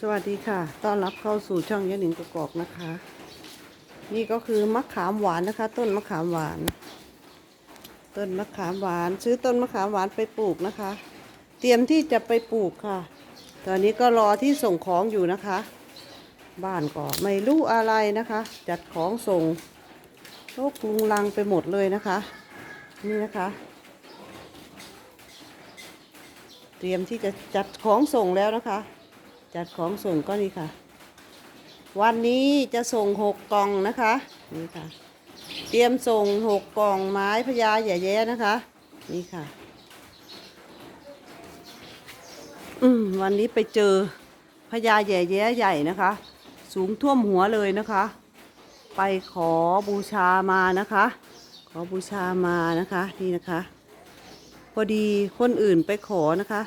สวัสดีค่ะ ต้อนรับเข้าสู่ช่องยะหนิงกกอกนะคะ นี่ก็คือมะขามหวานนะคะ ต้นมะขามหวาน ต้นมะขามหวาน ซื้อต้นมะขามหวานไปปลูกนะคะ เตรียมที่จะไปปลูกค่ะ ตอนนี้ก็รอที่ส่งของอยู่นะคะ บ้านก็ไม่รู้อะไรนะคะ จัดของส่งโลกลุงลังไปหมดเลยนะคะ นี่นะคะ เตรียมที่จะจัดของส่งแล้วนะคะ จัดของส่งก็นี่ค่ะ วันนี้จะส่งหกกล่องนะคะนี่ค่ะ เตรียมส่งหกกล่องไม้พญาแย่แย่นะคะ นี่ค่ะ อืมวันนี้ไปเจอพญาแย่แย่ใหญ่นะคะ สูงท่วมหัวเลยนะคะ ไปขอบูชามานะคะ ขอบูชามานะคะนี่นะคะ พอดีคนอื่นไปขอนะคะ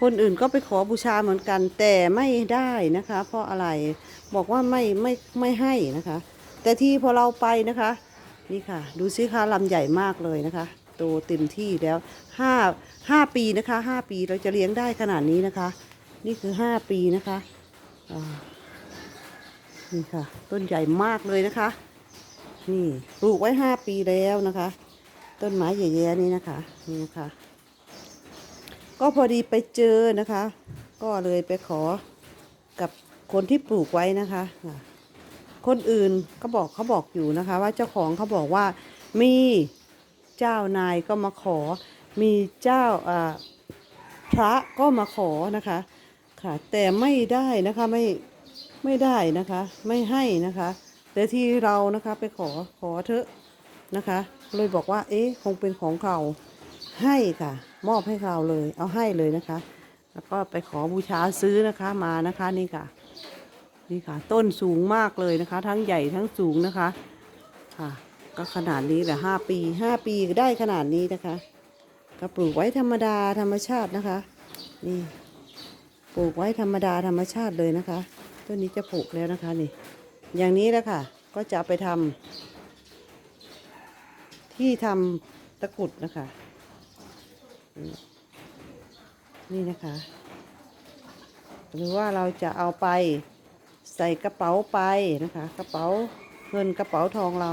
คนอื่นก็ไปขอบูชาเหมือนกัน แต่ไม่ได้นะคะ เพราะอะไรบอกว่าไม่ไม่ไม่ให้นะคะ แต่ที่พอเราไปนะคะ นี่ค่ะ ดูซิคะลำใหญ่มากเลยนะคะโตเต็มที่แล้วห้าห้าปีนะคะห้าปีเราจะเลี้ยงได้ขนาดนี้นะคะ นี่คือห้าปีนะคะนี่ค่ะ ต้นใหญ่มากเลยนะคะ นี่ปลูกไว้ห้าปีแล้วนะคะ ต้นไม้ใหญ่ๆนี่นะคะนี่นะคะ ก็พอดีไปเจอนะคะ ก็เลยไปขอกับคนที่ปลูกไว้นะคะ คนอื่นก็บอกเขาบอกอยู่นะคะ ว่าเจ้าของเขาบอกว่ามีเจ้านายก็มาขอ มีเจ้าอ่าพระก็มาขอนะคะค่ะแต่ไม่ได้นะคะไม่ไม่ได้นะคะ ไม่ให้นะคะ แต่ที่เรานะคะไปขอขอเถอะนะคะ เลยบอกว่าเอ๊ะคงเป็นของเขาให้ค่ะ มอบให้เราเลย เอาให้เลยนะคะ แล้วก็ไปขอบูชาซื้อนะคะมานะคะนี่ค่ะ นี่ค่ะ ต้นสูงมากเลยนะคะ ทั้งใหญ่ทั้งสูงนะคะ ค่ะ ก็ขนาดนี้แหละห้าปีห้าปีได้ขนาดนี้นะคะก็ปลูกไว้ธรรมดาธรรมชาตินะคะ นี่ปลูกไว้ธรรมดาธรรมชาติเลยนะคะต้นนี้จะปลูกแล้วนะคะนี่ อย่างนี้แหละค่ะ ก็จะไปทำที่ทำตะกรุดนะคะ นี่นะคะ หรือว่าเราจะเอาไปใส่กระเป๋าไปนะคะ กระเป๋าเงินกระเป๋าทองเรา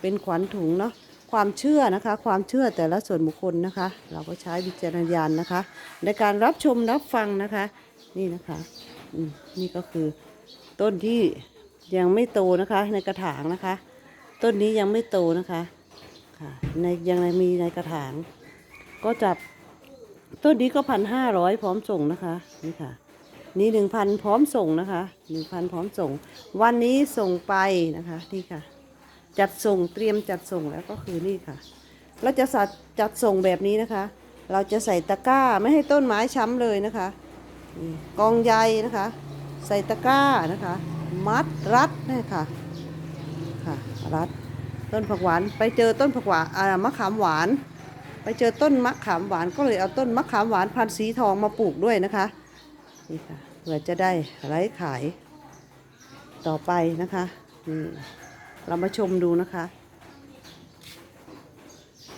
เป็นขวัญถุงเนาะความเชื่อนะคะ ความเชื่อแต่ละส่วนบุคคลนะคะ เราก็ใช้วิจารณญาณนะคะ ในการรับชมรับฟังนะคะ นี่นะคะนี่ก็คือต้นที่ยังไม่โตนะคะ ในกระถางนะคะ ต้นนี้ยังไม่โตนะคะค่ะในยังมีในกระถาง ก็จับ ต้นนี้ก็พันห้าร้อยพร้อมส่งนะคะ นี่ค่ะ นี่หนึ่งพันพร้อมส่งนะคะหนึ่งพันพร้อมส่ง วันนี้ส่งไปนะคะนี่ค่ะ จัดส่งเตรียมจัดส่งแล้วก็คือนี่ค่ะ เราจะสัดจัดส่งแบบนี้นะคะ เราจะใส่ตะกร้าไม่ให้ต้นไม้ช้ำเลยนะคะกองใยนะคะ ใส่ตะกร้านะคะ มัดรัดนี่ค่ะค่ะรัดต้นผักหวานไปเจอต้นผักหวานอ่ามะขามหวาน ไปเจอต้นมะขามหวานก็เลยเอาต้นมะขามหวานพันธุ์สีทองมาปลูกด้วยนะคะนี่ค่ะเพื่อจะได้ไร้ขายต่อไปนะคะนี่เรามาชมดูนะคะ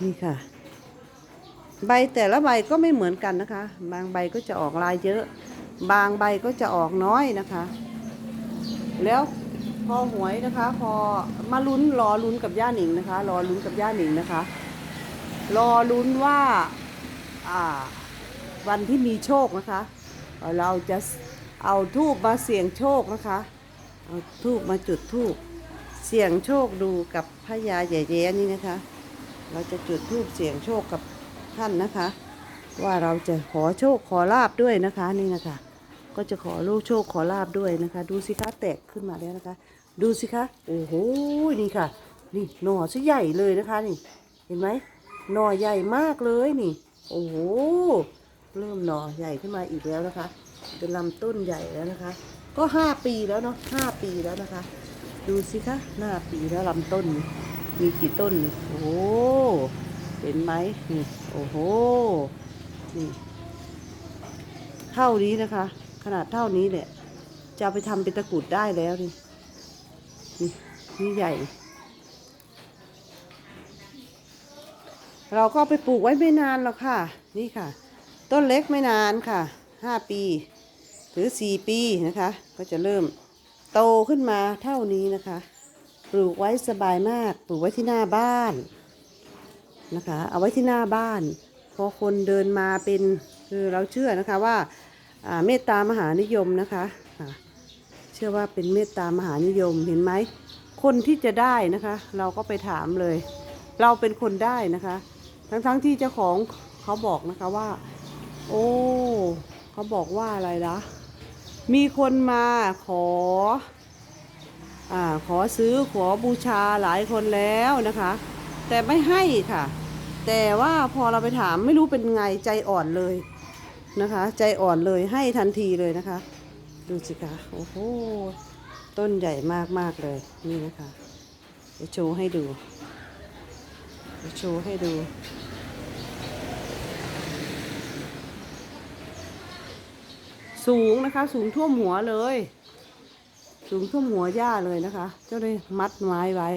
นี่ค่ะ ใบแต่ละใบก็ไม่เหมือนกันนะคะ บางใบก็จะออกลายเยอะ บางใบก็จะออกน้อยนะคะ แล้วพอหวยนะคะ พอมาลุ้นรอลุ้นกับย่าหนิงนะคะ รอลุ้นกับย่าหนิงนะคะ รอลุ้นว่าวันที่มีโชคนะคะ เราจะเอาทูบมาเสี่ยงโชคนะคะ เอาทูบมาจุดทูบเสี่ยงโชคดูกับพระยาใหญ่แย้นี่นะคะ เราจะจุดทูบเสี่ยงโชคกับท่านนะคะ ว่าเราจะขอโชคขอลาบด้วยนะคะนี่นะคะ ก็จะขอลูกโชคขอลาบด้วยนะคะ ดูสิคะแตกขึ้นมาแล้วนะคะ ดูสิคะโอ้โหนี่ค่ะ นี่หน่อซะใหญ่เลยนะคะนี่ เห็นไหม หน่อใหญ่มากเลยนี่ โอ้โห เริ่มหน่อใหญ่ขึ้นมาอีกแล้วนะคะ เป็นลำต้นใหญ่แล้วนะคะ ก็ห้าปีแล้วเนาะห้าปีแล้วนะคะ ดูสิคะหน้าปีแล้วลำต้น มีกี่ต้นนี่ โอ้โห เห็นไหมนี่ โอ้โห นี่ เท่านี้นะคะ ขนาดเท่านี้แหละจะไปทำเป็นตะกรุดได้แล้วนี่ นี่ นี่ใหญ่ เราก็ไปปลูกไว้ไม่นานหรอกค่ะ นี่ค่ะ ต้นเล็กไม่นานค่ะห้าปี หรือ4ปีนะคะ ก็จะเริ่มโตขึ้นมาเท่านี้นะคะ ปลูกไว้สบายมาก ปลูกไว้ที่หน้าบ้านนะคะ เอาไว้ที่หน้าบ้าน พอคนเดินมาเป็นคือเราเชื่อนะคะว่าเมตตามหานิยมนะคะอ่าเชื่อว่าเป็นเมตตามหานิยมเห็นไหมคนที่จะได้นะคะ เราก็ไปถามเลย เราเป็นคนได้นะคะ ทั้งๆที่เจ้าของเขาบอกนะคะว่า โอ้เขาบอกว่าอะไรนะมีคนมาขออ่าขอซื้อขอบูชาหลายคนแล้วนะคะ แต่ไม่ให้ค่ะ แต่ว่าพอเราไปถามไม่รู้เป็นไงใจอ่อนเลยนะคะ ใจอ่อนเลยให้ทันทีเลยนะคะ ดูสิคะโอ้โหต้นใหญ่มากมากๆเลยนี่นะคะเดี๋ยวโชว์ให้ดู โชว์ให้ดู สูงนะคะ สูงท่วมหัวเลย สูงท่วมหัวหญ้าเลยนะคะ เจ้าได้มัดไม้ไว้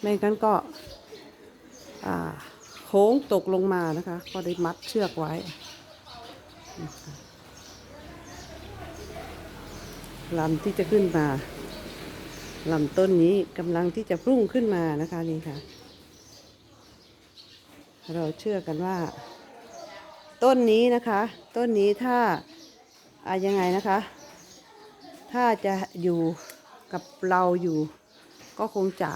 ไม่งั้นก็โค้งตกลงมานะคะ ก็ได้มัดเชือกไว้ลำที่จะขึ้นมาลำต้นนี้กำลังที่จะพุ่งขึ้นมานะคะนี่ค่ะ เราเชื่อกันว่า ต้นนี้นะคะ ต้นนี้ถ้าอะยังไงนะคะ ถ้าจะอยู่กับเราอยู่ ก็คงจะ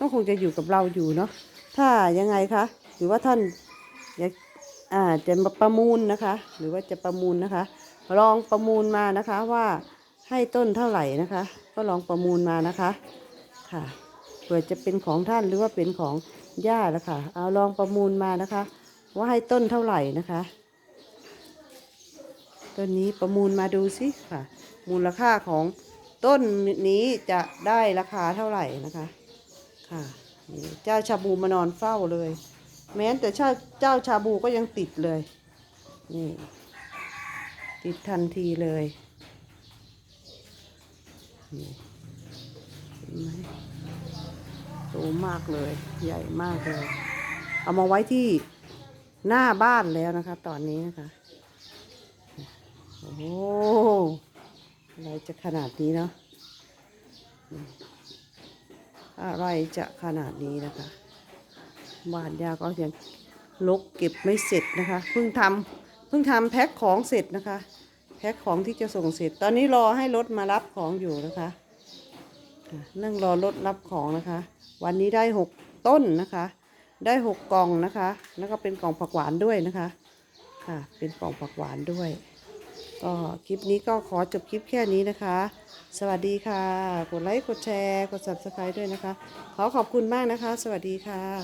ก็คงจะอยู่กับเราอยู่เนาะถ้ายังไงคะหรือว่าท่านอยากอ่าจะมาประมูลนะคะ หรือว่าจะประมูลนะคะ ลองประมูลมานะคะว่าให้ต้นเท่าไหร่นะคะ ก็ลองประมูลมานะคะค่ะ ผื่อจะเป็นของท่านหรือว่าเป็นของญาละค่ะ เอาลองประมูลมานะคะ ว่าให้ต้นเท่าไหร่นะคะต้นนี้ประมูลมาดูสิค่ะ มูลค่าของต้นนี้จะได้ราคาเท่าไหร่นะคะ ค่ะเจ้าชาบูมานอนเฝ้าเลย แม้แต่เจ้าเจ้าชาบูก็ยังติดเลย นี่ ติดทันทีเลยนี่เห็นไหม โตมากเลย ใหญ่มากเลย เอามาไว้ที่หน้าบ้านแล้วนะคะ ตอนนี้นะคะ โอ้อะไรจะขนาดนี้เนาะอะไรจะขนาดนี้นะคะบ้านยาก็ยังลกเก็บไม่เสร็จนะคะเพิ่งทำเพิ่งทำแพ็คของเสร็จนะคะ แพ็คของที่จะส่งเสร็จ ตอนนี้รอให้รถมารับของอยู่นะคะ นั่งรอรถรับของนะคะ วันนี้ได้หกต้นนะคะ ได้หกกล่องนะคะ แล้วก็เป็นกล่องผักหวานด้วยนะคะค่ะ เป็นกล่องผักหวานด้วย ก็คลิปนี้ก็ขอจบคลิปแค่นี้นะคะ สวัสดีค่ะ กดไลค์กดแชร์ กด subscribe ด้วยนะคะ ขอขอบคุณมากนะคะ สวัสดีค่ะ